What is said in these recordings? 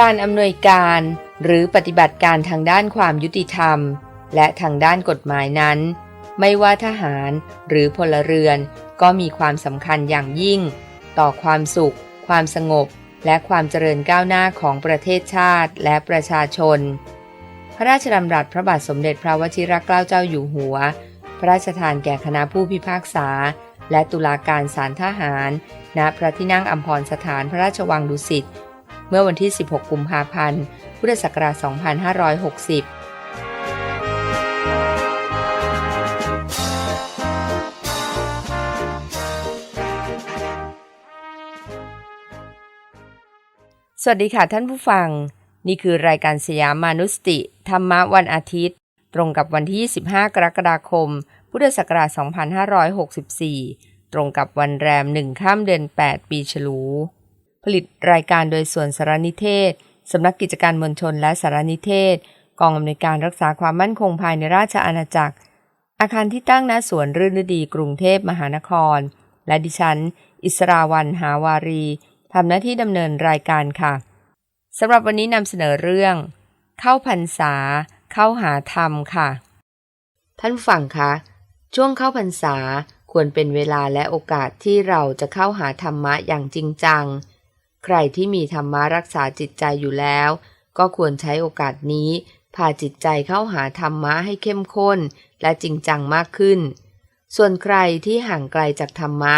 การอำนวยการหรือปฏิบัติการทางด้านความยุติธรรม และทางด้านกฎหมายนั้น ไม่ว่าทหารหรือพลเรือนก็มีความสำคัญอย่างยิ่ง ต่อความสุข ความสงบ และความเจริญก้าวหน้าของประเทศชาติและประชาชน พระราชดำรัสพระบาทสมเด็จพระวชิรเกล้าเจ้าอยู่หัว พระราชทานแก่คณะผู้พิพากษา และตุลาการศาลทหาร ณพระที่นั่งอัมพรสถานพระราชวังดุสิต เมื่อวันที่ 16 กุมภาพันธ์ พุทธศักราช 2560สวัสดีค่ะท่านผู้ฟัง นี่คือรายการสยามมานุสติ ธรรมะวันอาทิตย์ ตรงกับวันที่ 25 กรกฎาคม พุทธศักราช 2564 ตรงกับวันแรม 1 ข้ามเดือน 8 ปีฉลู ผลิตรายการโดยส่วนสารนิเทศ สำนักกิจการมวลชนและสารนิเทศ กองอำนวยการรักษาความมั่นคงภายในราชอาณาจักร อาคารที่ตั้งณสวนรื่นฤดีกรุงเทพมหานคร และดิฉัน อิสราวันหาวารีทำหน้าที่ดำเนินรายการค่ะสำหรับวันนี้นำเสนอเรื่อง เข้าพรรษา เข้าหาธรรมค่ะ ท่านฟังคะช่วงเข้าพรรษาควรเป็นเวลาและโอกาสที่เราจะเข้าหาธรรมะอย่างจริงจัง ใครที่มีธรรมะรักษาจิตใจอยู่แล้ว ก็ควรใช้โอกาสนี้ พาจิตใจเข้าหาธรรมะให้เข้มข้น และจริงจังมากขึ้น ส่วนใครที่ห่างไกลจากธรรมะ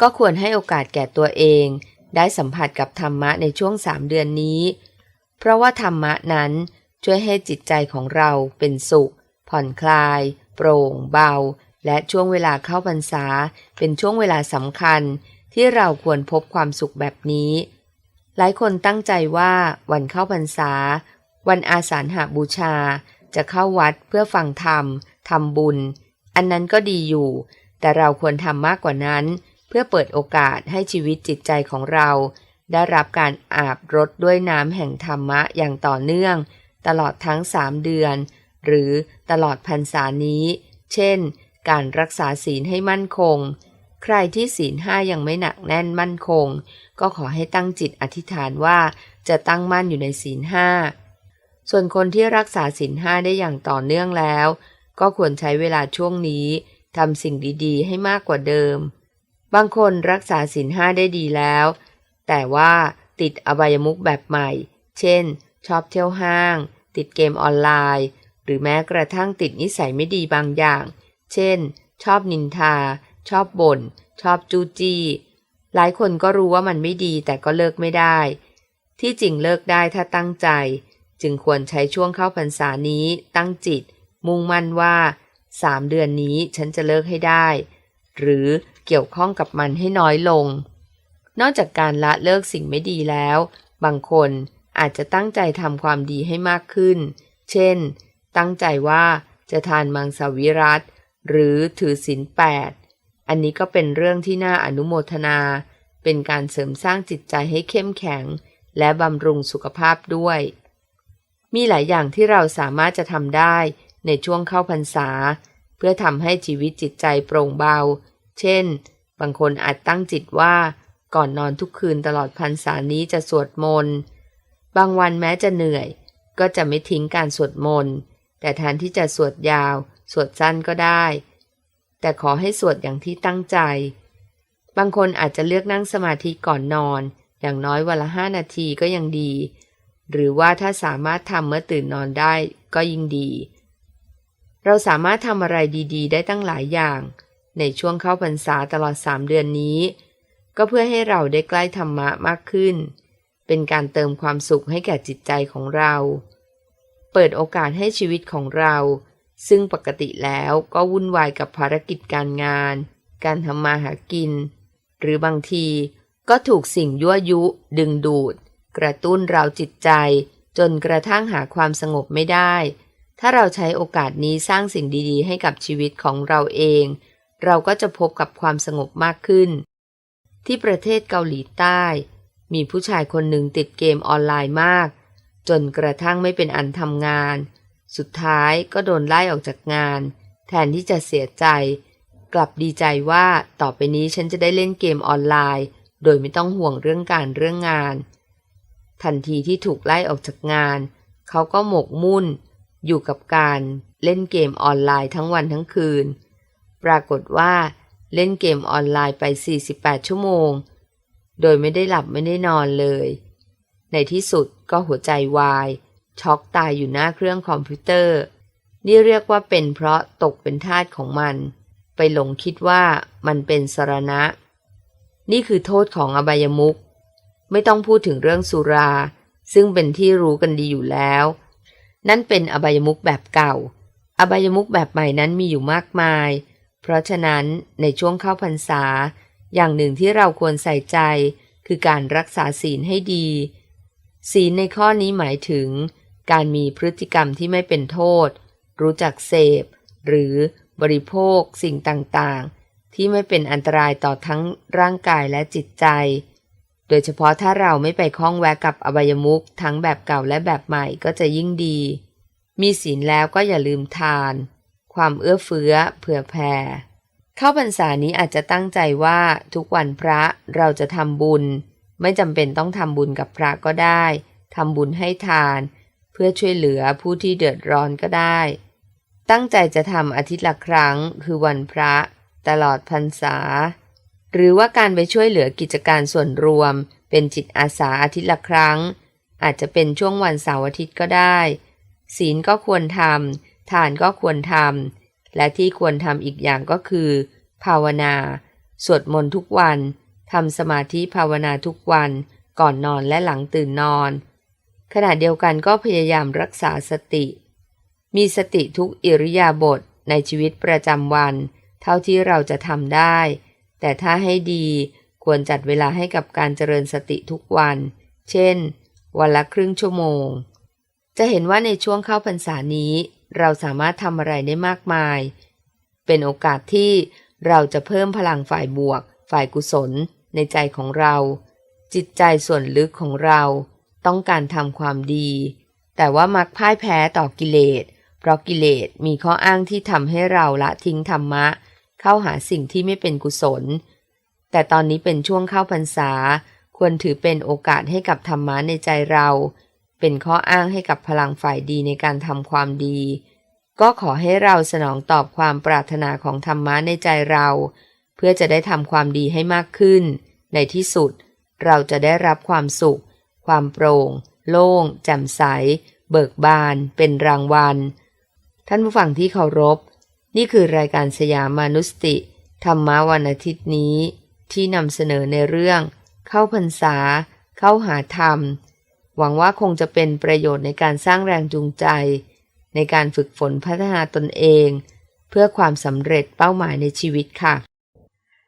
ก็ควรให้โอกาสแก่ตัวเอง ได้สัมผัสกับธรรมะในช่วงสามเดือนนี้ เพราะว่าธรรมะนั้นช่วยให้จิตใจของเราเป็นสุข ผ่อนคลาย โปร่ง เบา และช่วงเวลาเข้าพรรษา เป็นช่วงเวลาสำคัญที่เราควรพบความสุขแบบนี้ หลายคนตั้งใจว่าวันเข้าพรรษา วันอาสาฬหาบูชา จะเข้าวัดเพื่อฟังธรรมทำบุญ อันนั้นก็ดีอยู่ แต่เราควรทำมากกว่านั้น เพื่อเปิดโอกาสให้ชีวิตจิตใจของเรา ได้รับการอาบรดด้วยน้ำแห่งธรรมะอย่างต่อเนื่อง ตลอดทั้งสามเดือน หรือตลอดพรรษานี้ เช่น การรักษาศีลให้มั่นคง ใครที่ศีลห้ายังไม่หนักแน่นมั่นคง ก็ขอให้ตั้งจิตอธิษฐานว่าจะตั้งมั่นอยู่ในศีลห้า ส่วนคนที่รักษาศีลห้าได้อย่างต่อเนื่องแล้ว ก็ควรใช้เวลาช่วงนี้ทำสิ่งดีๆ ให้มากกว่าเดิม บางคนรักษาศีลห้าได้ดีแล้ว แต่ว่าติดอบายมุกแบบใหม่ เช่น ชอบเที่ยวห้าง ติดเกมออนไลน์ หรือแม้กระทั่งติดนิสัยไม่ดีบางอย่าง เช่น ชอบนินทา ชอบบ่น ชอบจูจี้ หลายคนก็รู้ว่ามันไม่ดีแต่ก็เลิกไม่ได้ ที่จริงเลิกได้ถ้าตั้งใจ จึงควรใช้ช่วงเข้าพรรษานี้ตั้งจิต มุ่งมั่นว่าสามเดือนนี้ฉันจะเลิกให้ได้ หรือเกี่ยวข้องกับมันให้น้อยลง นอกจากการละเลิกสิ่งไม่ดีแล้ว บางคนอาจจะตั้งใจทำความดีให้มากขึ้น เช่น ตั้งใจว่าจะทานมังสวิรัตหรือถือศีลแปด อันนี้ก็เป็นเรื่องที่น่าอนุโมทนา เป็นการเสริมสร้างจิตใจให้เข้มแข็ง และบำรุงสุขภาพด้วย มีหลายอย่างที่เราสามารถจะทำได้ในช่วงเข้าพรรษา เพื่อทำให้ชีวิตจิตใจโปร่งเบา เช่น บางคนอาจตั้งจิตว่าก่อนนอนทุกคืนตลอดพรรษานี้จะสวดมนต์บางวันแม้จะเหนื่อย ก็จะไม่ทิ้งการสวดมนต์แต่แทนที่จะสวดยาว สวดสั้นก็ได้ แต่ขอให้สวดอย่างที่ตั้งใจ บางคนอาจจะเลือกนั่งสมาธิก่อนนอน อย่างน้อยวันละห้านาทีก็ยังดี หรือว่าถ้าสามารถทำเมื่อตื่นนอนได้ก็ยิ่งดี เราสามารถทำอะไรดีๆ ได้ตั้งหลายอย่าง ในช่วงเข้าพรรษาตลอดสามเดือนนี้ ก็เพื่อให้เราได้ใกล้ธรรมะมากขึ้น เป็นการเติมความสุขให้แก่จิตใจของเรา เปิดโอกาสให้ชีวิตของเรา ซึ่งปกติแล้วก็วุ่นวายกับภารกิจการงาน การทำมาหากิน หรือบางทีก็ถูกสิ่งยั่วยุ ดึงดูด กระตุ้นเราจิตใจ จนกระทั่งหาความสงบไม่ได้ ถ้าเราใช้โอกาสนี้สร้างสิ่งดีๆ ให้กับชีวิตของเราเอง เราก็จะพบกับความสงบมากขึ้น ที่ประเทศเกาหลีใต้ มีผู้ชายคนหนึ่งติดเกมออนไลน์มาก จนกระทั่งไม่เป็นอันทำงาน สุดท้ายก็โดนไล่ออกจากงาน แทนที่จะเสียใจ กลับดีใจว่าต่อไปนี้ฉันจะได้เล่นเกมออนไลน์ โดยไม่ต้องห่วงเรื่องการเรื่องงาน ทันทีที่ถูกไล่ออกจากงาน เขาก็หมกมุ่น อยู่กับการเล่นเกมออนไลน์ทั้งวันทั้งคืน ปรากฏว่าเล่นเกมออนไลน์ไป 48 ชั่วโมง โดยไม่ได้หลับไม่ได้นอนเลย ในที่สุดก็หัวใจวาย ช็อกตายอยู่หน้าเครื่องคอมพิวเตอร์ นี่เรียกว่าเป็นเพราะตกเป็นทาสของมัน ไปหลงคิดว่ามันเป็นสารณะ นี่คือโทษของอบายมุขไม่ต้องพูดถึงเรื่องสุรา ซึ่งเป็นที่รู้กันดีอยู่แล้ว นั่นเป็นอบายมุขแบบเก่า อบายมุขแบบใหม่นั้นมีอยู่มากมาย เพราะฉะนั้นในช่วงเข้าพรรษา อย่างหนึ่งที่เราควรใส่ใจ คือการรักษาศีลให้ดี ศีลในข้อนี้หมายถึง การมีพฤติกรรมที่ไม่เป็นโทษ รู้จักเสพ หรือบริโภคสิ่งต่างๆ ที่ไม่เป็นอันตรายต่อทั้งร่างกายและจิตใจ โดยเฉพาะถ้าเราไม่ไปคล้องแวะกับอบายมุขทั้งแบบเก่าและแบบใหม่ก็จะยิ่งดี มีศีลแล้วก็อย่าลืมทาน ความเอื้อเฟื้อเผื่อแผ่เข้าพรรษานี้อาจจะตั้งใจว่าทุกวันพระเราจะทำบุญ ไม่จำเป็นต้องทำบุญกับพระก็ได้ทำบุญให้ทาน เพื่อช่วยเหลือผู้ที่เดือดร้อนก็ได้ ตั้งใจจะทำอาทิตย์ละครั้งคือวันพระ ตลอดพรรษา หรือว่าการไปช่วยเหลือกิจการส่วนรวม เป็นจิตอาสาอาทิตย์ละครั้ง อาจจะเป็นช่วงวันเสาร์อาทิตย์ก็ได้ ศีลก็ควรทำทานก็ควรทำและที่ควรทำอีกอย่างก็คือ ภาวนา สวดมนต์ทุกวันทำสมาธิภาวนาทุกวันก่อนนอนและหลังตื่นนอน ขณะเดียวกันก็พยายามรักษาสติ มีสติทุกอิริยาบถในชีวิตประจำวัน เท่าที่เราจะทำได้ แต่ถ้าให้ดีควรจัดเวลาให้กับการเจริญสติทุกวัน เช่น วันละครึ่งชั่วโมง จะเห็นว่าในช่วงเข้าพรรษานี้ เราสามารถทำอะไรได้มากมาย เป็นโอกาสที่เราจะเพิ่มพลังฝ่ายบวก ฝ่ายกุศล ในใจของเรา จิตใจส่วนลึกของเรา ต้องการทำความดี แต่ว่ามักพ่ายแพ้ต่อกิเลส เพราะกิเลสมีข้ออ้างที่ทำให้เราละทิ้งธรรมะ เข้าหาสิ่งที่ไม่เป็นกุศล แต่ตอนนี้เป็นช่วงเข้าพรรษา ควรถือเป็นโอกาสให้กับธรรมะในใจเรา เป็นข้ออ้างให้กับพลังฝ่ายดีในการทำความดี ก็ขอให้เราสนองตอบความปรารถนาของธรรมะในใจเรา เพื่อจะได้ทำความดีให้มากขึ้น ในที่สุดเราจะได้รับความสุข ความโปร่ง โล่ง แจ่มใส เบิกบาน เป็นรางวัล ท่านผู้ฟังที่เคารพ นี่คือรายการสยามมานุสติ ธรรมะวันอาทิตย์นี้ ที่นำเสนอในเรื่อง เข้าพรรษา เข้าหาธรรม หวังว่าคงจะเป็นประโยชน์ในการสร้างแรงจูงใจ ในการฝึกฝนพัฒนาตนเอง เพื่อความสำเร็จเป้าหมายในชีวิตค่ะ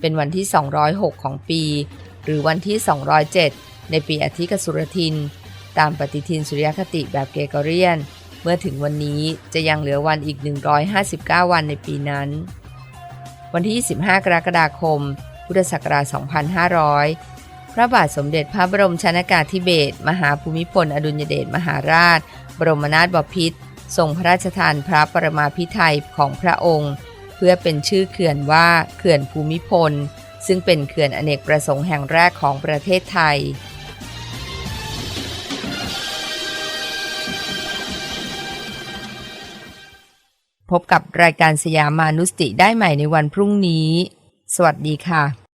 เป็นวันที่ 206 ของปี หรือวันที่ 207 ในปีอาทิกสุรทิน ตามปฏิทินสุริยคติแบบเกเกเรียน เมื่อถึงวันนี้จะยังเหลือวันอีก 159 วันในปีนั้น วันที่ 25 กรกฎาคม พุทธศักราช 2500 พระบาทสมเด็จพระบรมชนากาธิเบศรมหาภูมิพลอดุลยเดชมหาราช บรมนาถบพิตรทรงพระราชทานพระปรมาภิไธยของพระองค์ พื่อเป็นชื่อเขื่อนว่าเขื่อนภูมิพล ซึ่งเป็นเขื่อนอเนกประสงค์แห่งแรกของประเทศไทย พบกับรายการสยามมานุสติได้ใหม่ในวันพรุ่งนี้ สวัสดีค่ะ